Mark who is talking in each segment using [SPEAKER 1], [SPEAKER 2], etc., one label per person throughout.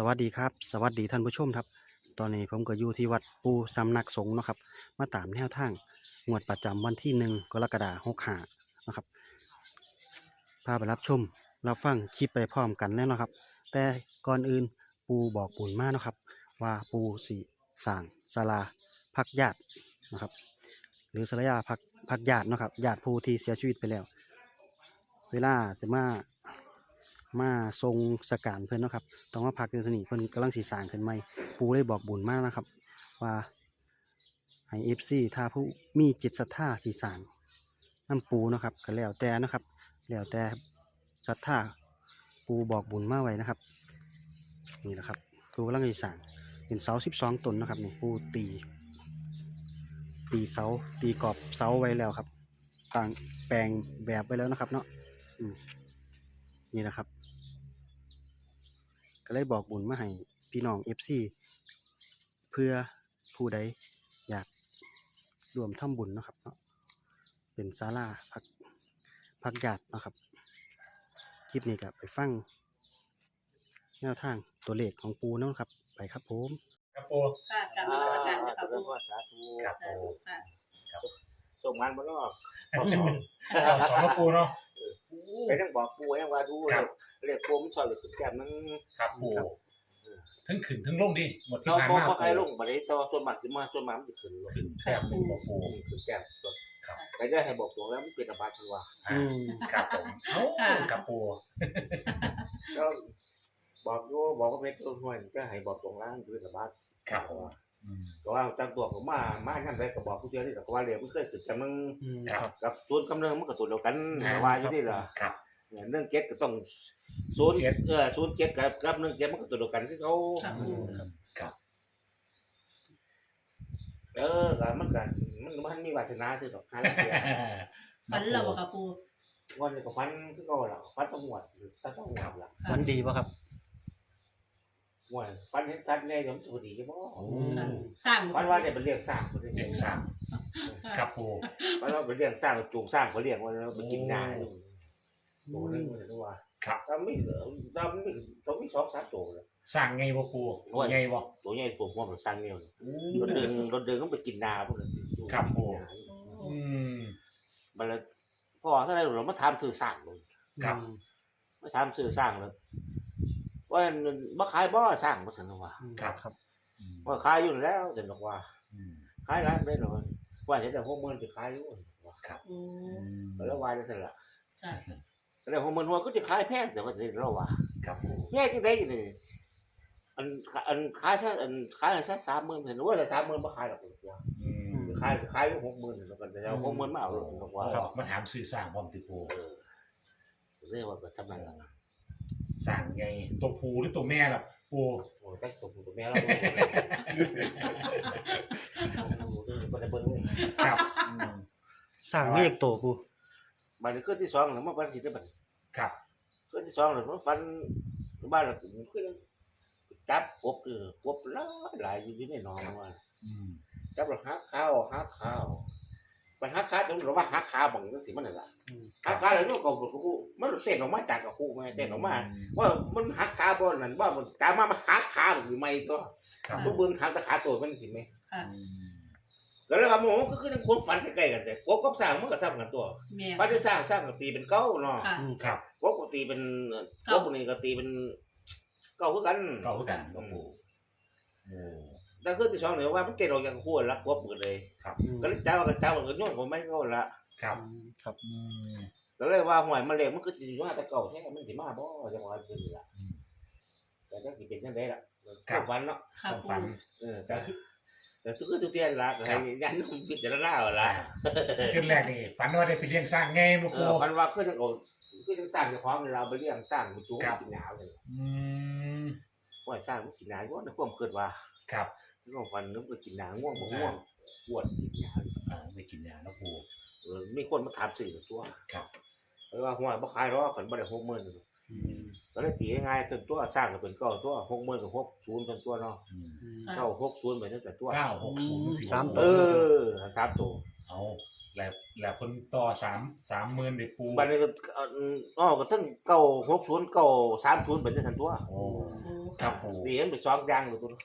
[SPEAKER 1] สวัสดีครับ สวัสดีท่านผู้ชมครับ ตอนนี้ผมก็อยู่ที่วัดปูสำนักสงฆ์นะครับ มาตามแนวทางงวดประจำวันที่หนึ่งกรกฎาคมหกห้านะครับพาไปรับชมรับฟังคลิปไปพร้อมกันแน่นอนครับ แต่ก่อนอื่นปูบอกบุญมาเนะครับ ว่าปูสีสางศาลาพักญาตินะครับ หรือศาลาพักพักญาตินะครับญาติผู้ที่เสียชีวิตไปแล้ว เวลาจะมา มาทรงสการเพิ่อนนะครับต้องมาพักอยู่ที่นี่เพิ่อนกำลังสีสร้างขึ้นใหม่ปูได้บอกบุญมากนะครับ ว่าให้เอฟซีถ้าผู้มีจิตศรัทธาสีสางน้ำปูนะครับก็แล้วแต่นะครับแล้วแต่ศรัทธาปูบอกบุญมาไว้นะครับ นี่แหละครับปูกำลังสีสางเป็นเสาสิบสองต้นนะครับนี่ปูตี ตีเสาตีกรอบเสาไว้แล้วครับต่างแปลงแบบไว้แล้วนะครับเนาะนี่นะครับ ก็เลยบอกบุญมาให้พี่น้องเอฟซีเพื่อผู้ใดอยากรวมทำบุญเนาะครับเนาะเป็นศาลาพักพักญาติเนาะครับ คลิปนี้ก็ไปฟังแนวทางตัวเลขของปูเนาะครับ ไปครับผม
[SPEAKER 2] ครับปู
[SPEAKER 3] ค่ะกรรมนมัสการค่ะ
[SPEAKER 4] อ่า
[SPEAKER 3] ปู
[SPEAKER 4] สาธุ
[SPEAKER 2] ครับ
[SPEAKER 3] ค่ะ
[SPEAKER 2] ปู
[SPEAKER 3] ค่ะ
[SPEAKER 4] ส่งงานบ่เนอก
[SPEAKER 2] เอาสองเอาสองครับปูเนาะ
[SPEAKER 4] ไปทั้งบอกปูยังว่าดู
[SPEAKER 2] ครับ
[SPEAKER 4] เรียกปูมันสอนเลยถึงแก้มนึง
[SPEAKER 2] ครับปูทั้งขึ้นทั้งลงดิหมดที่
[SPEAKER 4] เรา
[SPEAKER 2] ผ่าน
[SPEAKER 4] บ่
[SPEAKER 2] มา
[SPEAKER 4] บ่ใครล
[SPEAKER 2] ปู
[SPEAKER 4] งบ่ได้แต่ว่าส่วนมากสิมาส่วนมากมันสิขึ้นลง
[SPEAKER 2] ขึ้นแต้มหนึ่งของปู
[SPEAKER 4] ขึ้นแก้มสด
[SPEAKER 2] ครับ
[SPEAKER 4] ไปได้ให้บอกตรงแล้วมันเป็นอาบัติว่า
[SPEAKER 2] อ่าครับผมเอ้าครับปู
[SPEAKER 4] ก็บอกอยู่บอกว่าเป็นตัวห้วยก็ให้บอกตรงแล้วมันเป็นอาบัติ
[SPEAKER 2] ครับผมอืม
[SPEAKER 4] ก็ว่าตั้งตัวผมมามานั่นได้ก็บอกผู้เดียวนี่ก็ว่าเรียกมันเคยขึ้นจังนึง
[SPEAKER 1] อืม
[SPEAKER 2] ครับ
[SPEAKER 4] กับศูนย์กำเนิดมันก็ตัวเดียวกันว่าอยู่นี่ล่ะ
[SPEAKER 2] ครับ
[SPEAKER 4] เนี่ยเรื่องเจ็ดก็ต้องศูนย์
[SPEAKER 2] เจ็ด
[SPEAKER 4] เออศูนย์เจ็ดกับกับหนึ่งเจ็ดมันก็ตัวเดียวกันที่เขา
[SPEAKER 3] ค่ะ
[SPEAKER 2] อืมครับ
[SPEAKER 4] เออก็มันก็มันมันมีวาสนาซื้อดอกหาเดียว
[SPEAKER 3] ฝันเราบอกค่ะปู
[SPEAKER 4] วันนี้ก็ฟันคือเขาล่ะฟันต้องหวดหรือฟันต้องหวดล่ะ
[SPEAKER 1] ฝันดีป่ะครับ
[SPEAKER 4] หวดฟันเห็นสัตว์แน่ยมสุดีใช่ไหม
[SPEAKER 2] โอ้
[SPEAKER 3] ค่ะสร้าง
[SPEAKER 4] ฟันว่าเนี่ยเป็นเลี้ยงสร้างคนนี้
[SPEAKER 2] เด็กสามครับปู
[SPEAKER 4] ฟันว่าเป็นเลี้ยงสร้างจูงสร้างเขาเลี้ยงไว้แล้วไปกินได้ตัวนึงมันตัว
[SPEAKER 2] ครับ
[SPEAKER 4] ถ้าไม่ถ้าไม่ต้องมีสองสามตัวเลย
[SPEAKER 2] สร้างไงบ่ปูไงบ่
[SPEAKER 4] ตัวใหญ่ตัวหัวมันสร้างเนี่ย
[SPEAKER 2] โอ้
[SPEAKER 4] รถเดินรถเดินก็ไปกินนาพวกนั้น
[SPEAKER 2] ครับผมอืม
[SPEAKER 4] มันเลยพอถ้าได้เรามาทำคือสร้างเลย
[SPEAKER 2] ครับ
[SPEAKER 4] มาทำซื้อสร้างเลย ว่าบ่ขายบ่สร้างบ่ถึงว่า
[SPEAKER 2] ครับ
[SPEAKER 1] ครับ
[SPEAKER 2] อืม
[SPEAKER 4] ว่าขายอยู่แล้วจะบอกว่า
[SPEAKER 2] อืม
[SPEAKER 4] ขายร้านได้หน่อยว่าจะได้หกหมื่นจะขายอยู่ว่า
[SPEAKER 3] โอ้
[SPEAKER 4] แล้ววายได้เสร็จละ
[SPEAKER 3] ค่ะ
[SPEAKER 4] แล้วหกหมื่นว่าก็จะขายแพงแต่ว่าจะเราว่า
[SPEAKER 2] ครับปู
[SPEAKER 4] แพงจังได๋นี่อันอันขายซะอันขายซะสามหมื่นเห็นว่าแต่สามหมื่นบ่ขายหรอกว่า
[SPEAKER 2] อืม
[SPEAKER 4] ขายขายอยู่หกหมื่นแล้วกันแต่เอาหกหมื่นมาเอาบอกว่า
[SPEAKER 2] ครับมาถามสื่อสร้างความติปู
[SPEAKER 4] เออเรียกว่าก็ทำนั้นล่ะ
[SPEAKER 2] สร้างไงตัวปูหรือตัวแม่ล่ะปู
[SPEAKER 4] โอ้จักสมตัวแม่เราบ่ได้เบิ่งเลย
[SPEAKER 2] ครับอืม
[SPEAKER 1] สร้างไม่อยากโตปู
[SPEAKER 4] บัดนี้คืนที่สองแล้วมาบัดสิได้บัด
[SPEAKER 2] ครับ
[SPEAKER 4] คืนที่สองแล้วมันฟันบ้านเราคือจับกบเออกบหลายหลายอยู่ในหนองว่า
[SPEAKER 2] อืม
[SPEAKER 4] จับแล้วหาข้าวหาข้าว ไปหาข้าวจนเราว่าหาข้าวบังจังซี่มันนั่นล่ะหาข้าวแล้วก็ก็กูมันเต้นออกมาจากกับกูแม่เต้นออกมา ว่ามันหาข้าวบ่นั่นว่ามันกามามาหาข้าวหรือไม่ตัว
[SPEAKER 2] ครับ
[SPEAKER 4] ทุกเบิ่งหาแตะขาตัวมันสิแม่
[SPEAKER 3] ค่ะ
[SPEAKER 2] อืม
[SPEAKER 4] ก็เลยว่าหมอก็คือทั้งคนฝันใกล้ๆกันแต่กบกับสร้างมันก็ซ้ำกันตัว
[SPEAKER 3] แม่
[SPEAKER 4] ฝันที่สร้างสร้างก็ตีเป็นเก้าเนาะ
[SPEAKER 3] ค่ะ
[SPEAKER 1] อืม
[SPEAKER 2] ครับ
[SPEAKER 4] กบก็ตีเป็นกบนี่ก็ตีเป็นเก้าคือกัน
[SPEAKER 2] เก่าคือกันก็ปูโอ้
[SPEAKER 4] แต่คือที่สองเนี่ยว่ามันเต้นออกจากคู่ละกบหมดเลย
[SPEAKER 2] ครับ
[SPEAKER 4] ก็เลยจ้าว่าก็จ้าว่าก็ย้อนผมไม่เข้าละ
[SPEAKER 2] ครับ
[SPEAKER 1] ครับ
[SPEAKER 2] อืม
[SPEAKER 4] ก็เลยว่าหวยมันเลยมันคือสิว่าแต่เก่าแท้มันสิมาบ่จังหวะคือนี่ล่ะ
[SPEAKER 2] อืม
[SPEAKER 4] แต่ก็สิเป็นจังได๋ล่ะ
[SPEAKER 2] ครับ
[SPEAKER 4] ฝันเนาะ
[SPEAKER 3] ค่ะ
[SPEAKER 2] ความ
[SPEAKER 3] ปู
[SPEAKER 2] ฝัน
[SPEAKER 4] เออแต่คือแต่คือทุกเทียนละให้ยันนมพิจารณาเอาละ
[SPEAKER 2] ขึ้นแรกนี่ฝันว่าได้ไปเลี้ยงสร้างไงบ่
[SPEAKER 4] เอ
[SPEAKER 2] ปู
[SPEAKER 4] อมันว่าคือจังโอ้คือจังสร้างเจ้าของเราไปเลี้ยงสร้างมันจูง
[SPEAKER 2] ครับ
[SPEAKER 4] กินหนาวเลย
[SPEAKER 2] อืม
[SPEAKER 4] ว่าสร้างมันกินหนาวว่าในความคิดว่า
[SPEAKER 2] ครับ
[SPEAKER 4] น้องฟันนึกว่ากินหนาวง่วงบ่ง่วงปวดกินหนาว
[SPEAKER 2] อ่าไม่กินยาแล้วปู
[SPEAKER 4] เออมีคนมาถามสื่อตัว
[SPEAKER 2] ครับ
[SPEAKER 4] เออว่าหัวบ่ขายหรอกขันบ่ได้60,000
[SPEAKER 1] อืม
[SPEAKER 4] ก็เลยตีง่ายๆจนตัวสร้างก็เป็นเก้าตัว60,000ก็60จนตัวเนาะ
[SPEAKER 2] อืม
[SPEAKER 1] อืม
[SPEAKER 4] เก้า60ไปตั้งแต่ตัว
[SPEAKER 2] เก้าหกศูนย์สี่
[SPEAKER 1] สาม
[SPEAKER 4] เอ
[SPEAKER 1] ตัว
[SPEAKER 4] อสามตัว
[SPEAKER 2] เอา
[SPEAKER 4] เแล้
[SPEAKER 2] วแล้วคนต่อสามสามหมื่นเด็ปู
[SPEAKER 4] บัดนี้ก็เอ่ออ๋อก็ทั้งเก้าหกศูนย์เก้าสามศูนย์เป็นจังซั่นตัว
[SPEAKER 2] โอ้
[SPEAKER 3] โอ้
[SPEAKER 2] ครับปู
[SPEAKER 4] นี่เห็นเป็นสองอย่างเลยตัว
[SPEAKER 2] ฝั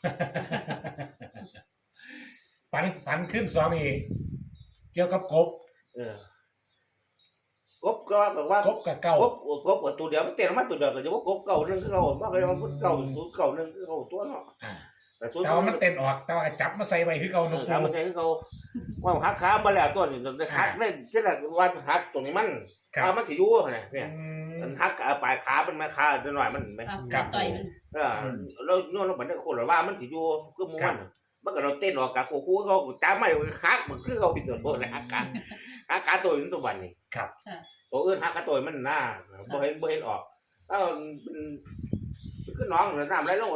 [SPEAKER 2] นฝันขึ้นสองอีกเกี่ยวกับกบ
[SPEAKER 4] เออกบก็ว่าก็ว่าก
[SPEAKER 2] บกับเก้าก
[SPEAKER 4] บกบกับตัวเดียวมันเต้นออกมาตัวเดียวก็จะว่ากบเก่าหนึงคือเก่าว่าก็ว่าเก่าศูนย์เก่าหนึงคือเก่าตัวเนาะ
[SPEAKER 2] อ่า
[SPEAKER 4] แต่ศูนย์
[SPEAKER 2] แต่ว่ามันเต้นออกแต่ว่าจับมาใส่ไว้คือเก่า
[SPEAKER 4] เอ
[SPEAKER 2] เนาะ
[SPEAKER 4] อ
[SPEAKER 2] ปู
[SPEAKER 4] ทำมาใช้คือเก่าว่าหักขามาแล้วตัวนี้หักได้ที่ละวันหักตรงนี้มัน
[SPEAKER 2] ครับ
[SPEAKER 4] เอามันสิอยู่เนี่ยเนี่ย
[SPEAKER 2] อื
[SPEAKER 4] มัน
[SPEAKER 2] ม
[SPEAKER 4] หักเอาปลายขามันมาขาหน่อยมันไหม
[SPEAKER 3] ครับ
[SPEAKER 2] ครับ
[SPEAKER 3] ต่อยมัน
[SPEAKER 4] เออเราโยนลงไปในโคนว่ามันสิอยู่คือม้วน มันก็เราเต้นออกกับคู่เขาจ้าไม่หักมันคือเขาเป็นตัวโบนหักขาหักขาตัวนี้ตัววันนี้
[SPEAKER 2] ครับ
[SPEAKER 4] ตัวอื่นหักขาตัวมันหน้าบ่เห็นบ่เห็นออกถ้าเป็นคือน้องหรือน้ำไรลง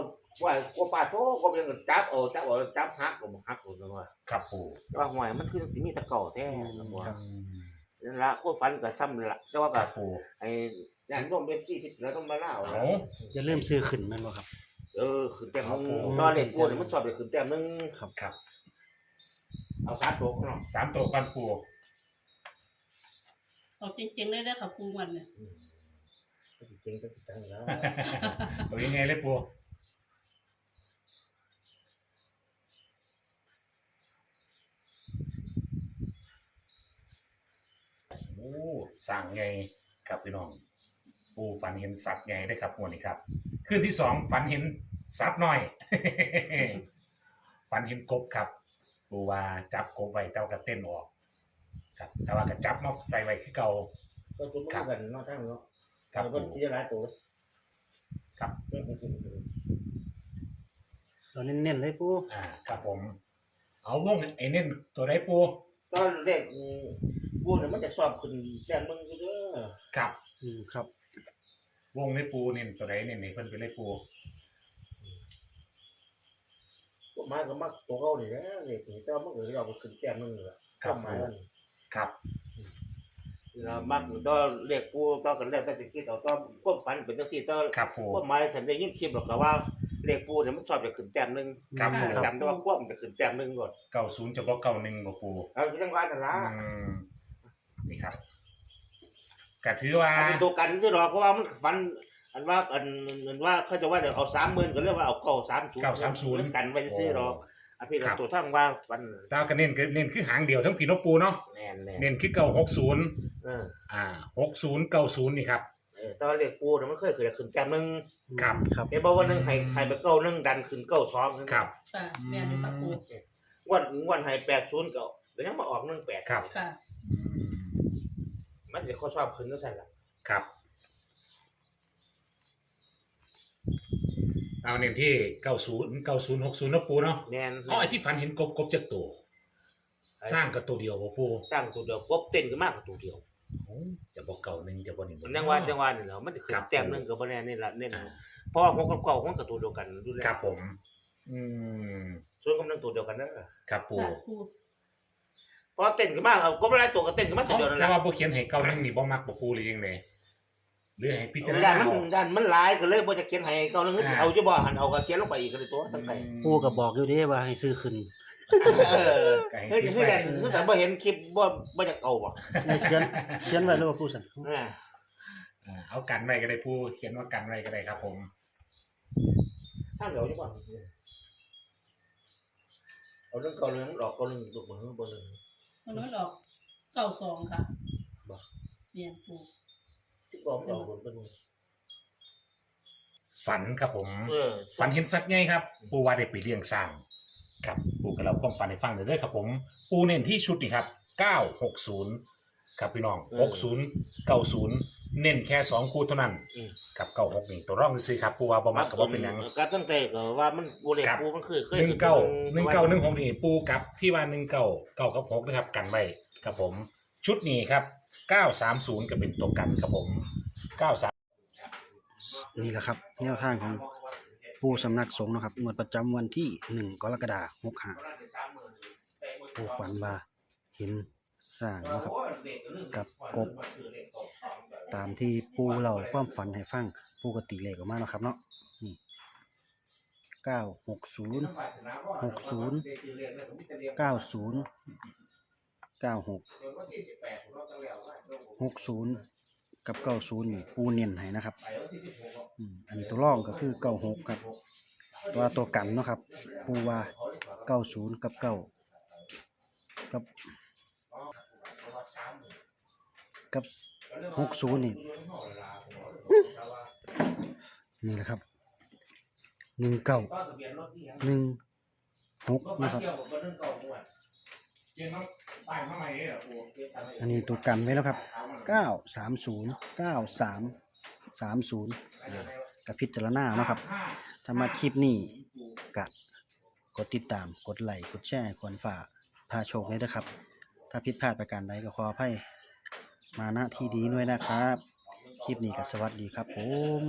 [SPEAKER 4] ว่ากัวปลาโตก็เป็นจับเอาจับเอาจับหักก็บ่หักคนว่า
[SPEAKER 2] ครับปู
[SPEAKER 4] ว่าห่วยมันคือสิมีตะเก่าแท้ว่า
[SPEAKER 2] อืม
[SPEAKER 4] นั่นละคนฝันก็ซ้ำนั่นละแต่ว่า
[SPEAKER 2] ค
[SPEAKER 4] ก็
[SPEAKER 2] รับปู
[SPEAKER 4] ไอ้ย่างร่มเอฟซีพิษแล้วต้องมาเล่า
[SPEAKER 2] เอา
[SPEAKER 1] จะเริ่าลืมซื้อขึ้นแม่นบ่ครับ
[SPEAKER 4] เออขึ้นแต้มนึง
[SPEAKER 1] ครับผม
[SPEAKER 4] ตอนเล่นกูเนี่ยมันชอบเลยขึ้นแต้มนึง
[SPEAKER 1] ครับ
[SPEAKER 2] ครับ
[SPEAKER 4] เอาคัดโตกเนาะ
[SPEAKER 2] สามตัวกันปู
[SPEAKER 3] เอาจริงๆเลยเด้อค่ะปูมันเนี่ย
[SPEAKER 4] จริงๆก็จังแล้ว
[SPEAKER 2] ตัวยังไงเลยปูโอ้สั่งไงครับพี่น้องปูฝันเห็นสัตว์ไงได้ครับงวดนี้ครับ คืนที่สองฝันเห็นสัตว์น้อย ฝันเห็นกบครับปูว่าจับกบไว้เต้ากระเต้นออก ครับ แต่ว่ากระจับมาใส่ไว้คือเก่า
[SPEAKER 4] ก็คุ้นกันเนาะทั้งเนาะ
[SPEAKER 2] ครับ
[SPEAKER 4] แล้ว
[SPEAKER 2] ปู
[SPEAKER 4] ก็ที่จะร้ายตัว
[SPEAKER 2] ครับ
[SPEAKER 1] เราเน้นๆเลยปู
[SPEAKER 2] อ่า ครับผม เอาวงไอ้เน้นตัวไหนปู
[SPEAKER 4] ตอนแรกกูเนี่ยมันจะสอบขึ้นแต้มนึงเด้อ
[SPEAKER 2] ครับ
[SPEAKER 1] อืมครับ
[SPEAKER 2] วงในปูเน้นตัวไหนเน้นในเพิ่นไปเลยปู
[SPEAKER 4] พวกไม้ก็มักตัวเขานี่แหละนี่แต่ว่ามันก็เราก็ขึ้นแต้มนึงแหละ
[SPEAKER 2] ครับ
[SPEAKER 4] ไม้
[SPEAKER 2] ปู
[SPEAKER 4] มัน
[SPEAKER 2] ครับ
[SPEAKER 4] เรามักตอนเรียกกูตอนกันแล้วแต่จะคิดเอาตอนความฝันเป็นจังซี่ตอน
[SPEAKER 2] ครับปู
[SPEAKER 4] ความหมายฉันได้ยินคลิปหรอกก็ว่าเลขปูเนี่ยมันชอบจะขึ้นแต้มหนึง
[SPEAKER 2] ครับปู
[SPEAKER 1] ครับ
[SPEAKER 4] จำได้ว่าควบมันจะขึ้นแต้มหนึงก่อน
[SPEAKER 2] เก้าศูนย์จะบอกเก้าหนึ่งบ่ปู
[SPEAKER 4] เอาไปจังหวัดนั่นล่ะ
[SPEAKER 2] อืมนี่ครับ ก็ถือว่า
[SPEAKER 4] อันนี้ตัวกันซื่อหรอกเพราะว่ามันฝัน อันว่าอันอันว่าเขาจะว่าเดี๋ยวเอาสามหมื่นก็เรียกว่าเอาเก้าสามศูนย์
[SPEAKER 2] เก้าสามศูนย์
[SPEAKER 4] กันไว้ซื่อหรอกอันพี่
[SPEAKER 2] ครับ
[SPEAKER 4] ตัวทั้งว่าฝัน
[SPEAKER 2] แตว่าก็เน้นก็เน้นคือหางเดียวทั้งผีนกปูเนาะ
[SPEAKER 4] แน่นแน่
[SPEAKER 2] เน้นคือเก้าหกศูนย์
[SPEAKER 4] เออ
[SPEAKER 2] อ่าหกศูนย์เก้าศูนย์นี่ครับ
[SPEAKER 4] เออแตอนเลขปูเนี่ยมันเคยขึ้นขึ้นแต้มหนึง
[SPEAKER 2] ครับ
[SPEAKER 1] ครับ
[SPEAKER 4] เห็นบอกว่าหนึงให้ให้ไปเก้าหนึงดันขึ้นเก้าสอง
[SPEAKER 2] ครับ
[SPEAKER 3] ค่ะแม่นอยู่ค่ะปู
[SPEAKER 4] งวันงวันให้แปดศูนย์เก้าเดี๋ยวยังมาออกหนึ่งแปด
[SPEAKER 2] ครับ
[SPEAKER 3] ค่ะ
[SPEAKER 2] อืม
[SPEAKER 4] มันจะเขาชอบขึ้นก็สั่นละ
[SPEAKER 2] ครับ เอาเน้นที่เก้าศูนย์เก้าศูนย์หกศูนย์นะปูเนาะ
[SPEAKER 4] แน่น
[SPEAKER 2] อ๋อไอ้ที่ฝันเห็นกบกบจากตัว สร้างกับตัวเดียวบ่ปู
[SPEAKER 4] ตั้งตัวเดียวกบเต้นก็มากกว่าตัวเดียว
[SPEAKER 2] โอ้จะบอกเก่าหนึ่งจะบอกหนึ่ง
[SPEAKER 4] มันยังว่าจังหวะนี่แหละมันจะขึ้
[SPEAKER 2] ครั
[SPEAKER 4] น
[SPEAKER 2] บ
[SPEAKER 4] แต้มหนึงก็บ่แน่นี่ละเน้น
[SPEAKER 2] อ่า
[SPEAKER 4] เพราะว่าของกับเก่าของกับตัวเดียวกันดูแล
[SPEAKER 2] ครับผม อืม
[SPEAKER 4] ส่วนกำลังตัวเดียวกันเด้อ
[SPEAKER 2] ครับปู
[SPEAKER 3] ค่ะปู
[SPEAKER 4] เพราะเต้นก็มากก็บ่ได้ตัวก็เต้นก็มาตัว
[SPEAKER 2] เอ้า
[SPEAKER 4] เดียวนั่นแห
[SPEAKER 2] แต่
[SPEAKER 4] ละ
[SPEAKER 2] ว่าบ่เขียนให้เก่าหนึ่งนี่บ่มักบ่ปูหรือยังไงหรือให้พิจาร
[SPEAKER 4] ด้า
[SPEAKER 2] ณาน
[SPEAKER 4] มัน
[SPEAKER 2] เอา
[SPEAKER 4] ด้านมันหลายก็เลยบ่จะเขียนให้เก่านึง
[SPEAKER 2] อ่า
[SPEAKER 4] เอาจะบ่หันเอาก็เขียนลงไปอีกก็เลยตัวตั้งแต่
[SPEAKER 1] ปูก็บอกอยู่เด้ว่าให้ซื้อขึ้น
[SPEAKER 4] เออ
[SPEAKER 2] ก็ให้
[SPEAKER 4] เฮ้ย
[SPEAKER 2] คิด
[SPEAKER 4] คือ
[SPEAKER 2] ไว้
[SPEAKER 4] แต่คือแต่บ่เห็นคลิปบ่บ่จะเอาบ่
[SPEAKER 1] ให้เขียนเขียนไว้แล้วว่าปูสัน
[SPEAKER 4] อ่า
[SPEAKER 2] อ่าเอากันไว้ก็ได้ปูเขียนว่ากันไว้ก็ได้ครับ ผม
[SPEAKER 4] ถ้าเดี๋ยวจะบ่เอาเรื่องเก่าเรื่องดอกเก่าเรื่องตัวบ่บ่เรื่อง
[SPEAKER 3] มันนั้นออกเก้าสองค่ะ
[SPEAKER 4] บ่
[SPEAKER 3] แม่นปู
[SPEAKER 4] ที่บ่มันออกบนเป็น
[SPEAKER 2] ฝันครับผม
[SPEAKER 4] เออ
[SPEAKER 2] ฝันเห็นสัตว์ไงครับ ปูว่าได้ไปเลี้ยงสร้าง ครับ ปูกับเราความฝันให้ฟังเด้อครับผม ปูเน้นที่ชุดนี่ครับ 960 ครับพี่น้อง 60 90 เน้นแค่2คู่เท่านั้น
[SPEAKER 4] อืม
[SPEAKER 2] กับ96นี่ตัวร่องซื้อครับปูว่าบ่มักกับว่าเป็นหยัง
[SPEAKER 4] ก็ตั้งแต่ก็ว่ามันบ่เล็ก
[SPEAKER 2] ครับ
[SPEAKER 4] ปูมันคือเคย
[SPEAKER 2] หนึ่งเก้าหนึ่งเก้าหนึ่งหกนี่ปูกับที่ว่าหนึ่งเก้าเก้ากับหกนะครับกันไว้ครับผม ชุดนี้ครับ930ก็เป็นตัวกันครับผม93
[SPEAKER 1] นี่แหละครับแนวทางของปูสำนักสงฆ์นะครับงวดประจำวันที่หนึ่งกรกฎาคม65ปูฝันว่าเห็นสร้างนะครับ กับกบ ตามที่ปูเราความฝันให้ฟังปูกติเลขออกมาเนาะครับเนาะนี่เก้าหกศูนย์หกศูนย์เก้าศูนย์เก้าหกหกศูนย์กับเก้าศูนย์นี่ปูเนียนให้นะครับอันนี้ตัวร่องก็คือเก้าหกครับ ตัวตัวกันเนาะครับ ปูว่าเก้าศูนย์กับเก้ากับกับ หกศูนย์นี่นี่แหละครับหนึ่งเก้าหนึ่งหกนะครับ อันนี้ตัวกันไว้แล้วครับเก้าสามศูนย์เก้าสามสามศูนย์กับพิจารณาเนาะครับถ้ามาคลิปนี้กะกดติดตามกดไลค์กดแชร์ควรฝากพาโชคเลยนะครับ ถ้าผิดพลาดประการใดก็ขออภัย มาณที่ดีด้วยนะครับ คลิปนี้ก็สวัสดีครับผม